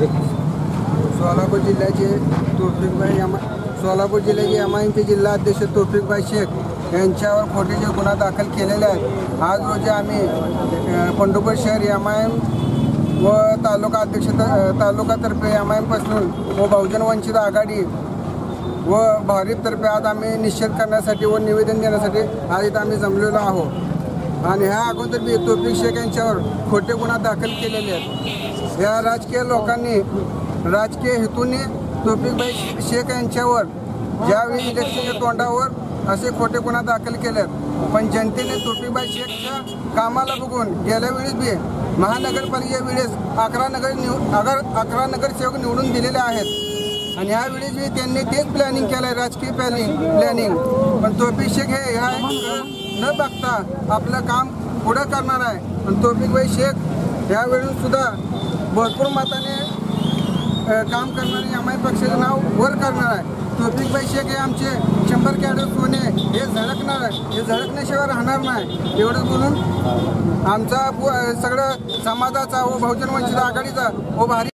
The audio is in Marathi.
सोलापूर जिल्ह्याचे तोफिकबाई यमा सोलापूर जिल्ह्याचे यमाईंचे जिल्हा अध्यक्ष तोफिकबाई शेख यांच्यावर खोटेचे गुन्हा दाखल केलेले आहेत. आज रोजी आम्ही पंढरपूर शहर यमायम आय एम व तालुका अध्यक्ष त- तालुकातर्फे एम आय एमपासून व बहुजन वंचित आघाडी व भारीपतर्फे आज आम्ही निषेध करण्यासाठी व निवेदन देण्यासाठी आज इथं आम्ही जमलेलो आहोत. आणि ह्या अगोदर बी तोफिक शेख यांच्यावर खोटे गुन्हा दाखल केलेले आहेत. या राजकीय लोकांनी राजकीय हेतूने तोफिकभाई शेख यांच्यावर ज्यावेळी इलेक्शनच्या तोंडावर असे खोटे गुन्हा दाखल केलेत. पण जनतेने तोफिकभाई शेखच्या कामाला बघून गेल्या वेळेस बी महानगरपालिके वेळेस अकरा नगर निव अगर अकरा नगरसेवक निवडून दिलेले आहेत. आणि ह्या वेळेस बी त्यांनी तेच प्लॅनिंग केलं आहे राजकीय प्लॅनिंग प्लॅनिंग पण तोफिक शेख हे ह्या न बघता आपलं काम पुढं करणार आहे. आणि तोफिकबाई शेख यावेळी सुद्धा भरपूर मताने काम करणारे एम आय पक्षाचं नाव वर करणार आहे. तोफिकबाई शेख हे आमचे शंभर कॅडर सोने हे झळकणार आहे हे झळकण्याशिवाय राहणार नाही. एवढं बोलून आमचा पु- सगळं समाजाचा व बहुजन वंचित आघाडीचा व भारी